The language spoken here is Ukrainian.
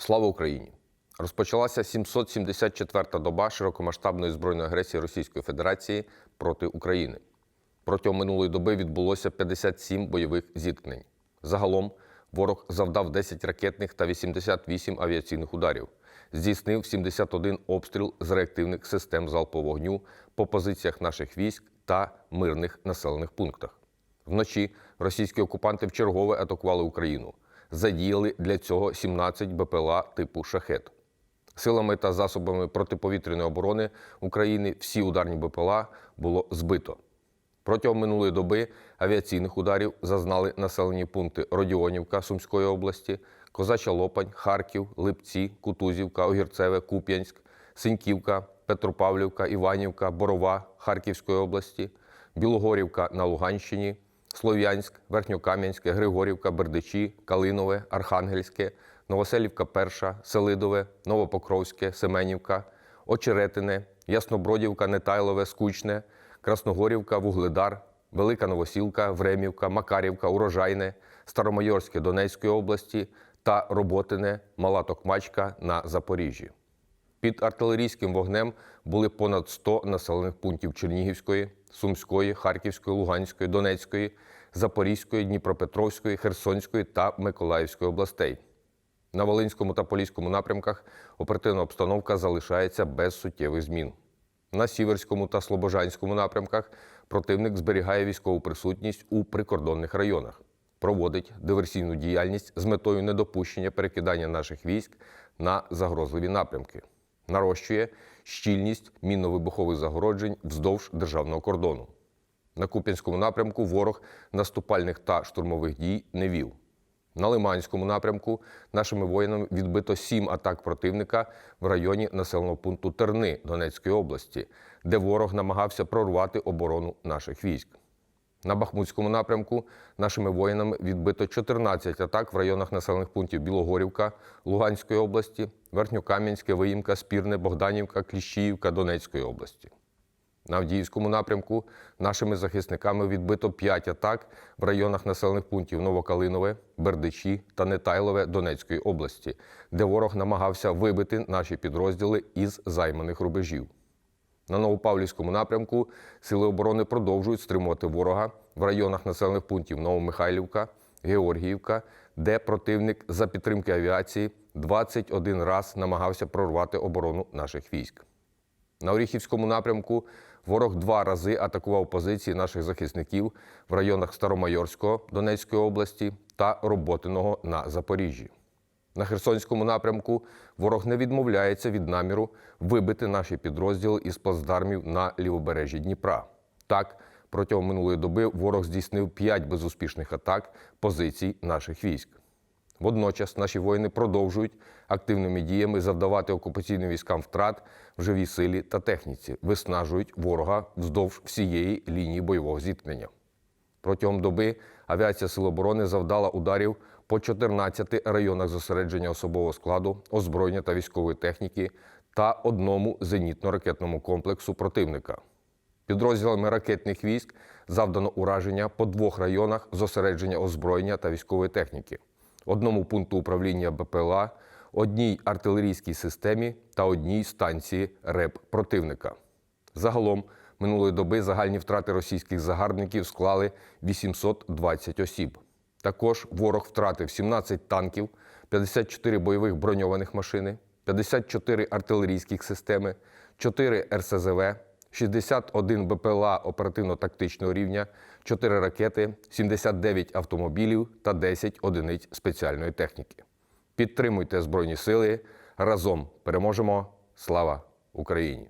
Слава Україні! Розпочалася 774-та доба широкомасштабної збройної агресії Російської Федерації проти України. Протягом минулої доби відбулося 57 бойових зіткнень. Загалом ворог завдав 10 ракетних та 88 авіаційних ударів, здійснив 71 обстріл з реактивних систем залпового вогню по позиціях наших військ та мирних населених пунктах. Вночі російські окупанти вчергове атакували Україну. Задіяли для цього 17 БПЛА типу шахет. Силами та засобами протиповітряної оборони України всі ударні БПЛА було збито. Протягом минулої доби авіаційних ударів зазнали населені пункти Родіонівка Сумської області, Козача Лопань, Харків, Липці, Кутузівка, Огірцеве, Куп'янськ, Синьківка, Петропавлівка, Іванівка, Борова Харківської області, Білогорівка на Луганщині, Слов'янськ, Верхньокам'янське, Григорівка, Бердичі, Калинове, Архангельське, Новоселівка Перша, Селидове, Новопокровське, Семенівка, Очеретине, Яснобродівка, Нетайлове, Скучне, Красногорівка, Вугледар, Велика Новосілка, Времівка, Макарівка, Урожайне, Старомайорське Донецької області та Роботине, Мала Токмачка на Запоріжжі. Під артилерійським вогнем були понад 100 населених пунктів Чернігівської, Сумської, Харківської, Луганської, Донецької, Запорізької, Дніпропетровської, Херсонської та Миколаївської областей. На Волинському та Поліському напрямках оперативна обстановка залишається без суттєвих змін. На Сіверському та Слобожанському напрямках противник зберігає військову присутність у прикордонних районах, проводить диверсійну діяльність з метою недопущення перекидання наших військ на загрозливі напрямки, нарощує щільність мінно-вибухових загороджень вздовж державного кордону. На Куп'янському напрямку ворог наступальних та штурмових дій не вів. На Лиманському напрямку нашими воїнами відбито сім атак противника в районі населеного пункту Терни Донецької області, де ворог намагався прорвати оборону наших військ. На Бахмутському напрямку нашими воїнами відбито 14 атак в районах населених пунктів Білогорівка Луганської області, Верхньокам'янське, Виїмка, Спірне, Богданівка, Кліщіївка Донецької області. На Авдіївському напрямку нашими захисниками відбито 5 атак в районах населених пунктів Новокалинове, Бердичі та Нетайлове Донецької області, де ворог намагався вибити наші підрозділи із займаних рубежів. На Новопавлівському напрямку сили оборони продовжують стримувати ворога в районах населених пунктів Новомихайлівка, Георгіївка, де противник за підтримки авіації 21 раз намагався прорвати оборону наших військ. На Оріхівському напрямку ворог два рази атакував позиції наших захисників в районах Старомайорського Донецької області та Роботиного на Запоріжжі. На Херсонському напрямку ворог не відмовляється від наміру вибити наші підрозділи із плацдармів на лівобережжі Дніпра. Так, протягом минулої доби ворог здійснив п'ять безуспішних атак позицій наших військ. Водночас наші воїни продовжують активними діями завдавати окупаційним військам втрат в живій силі та техніці, виснажують ворога вздовж всієї лінії бойового зіткнення. Протягом доби авіація Сил оборони завдала ударів по 14 районах зосередження особового складу, озброєння та військової техніки та одному зенітно-ракетному комплексу противника. Підрозділами ракетних військ завдано ураження по двох районах зосередження озброєння та військової техніки, одному пункту управління БПЛА, одній артилерійській системі та одній станції РЕП противника. Загалом минулої доби загальні втрати російських загарбників склали 820 осіб. Також ворог втратив 17 танків, 54 бойових броньованих машини, 54 артилерійських системи, 4 РСЗВ, 61 БПЛА оперативно-тактичного рівня, 4 ракети, 79 автомобілів та 10 одиниць спеціальної техніки. Підтримуйте Збройні Сили. Разом переможемо. Слава Україні!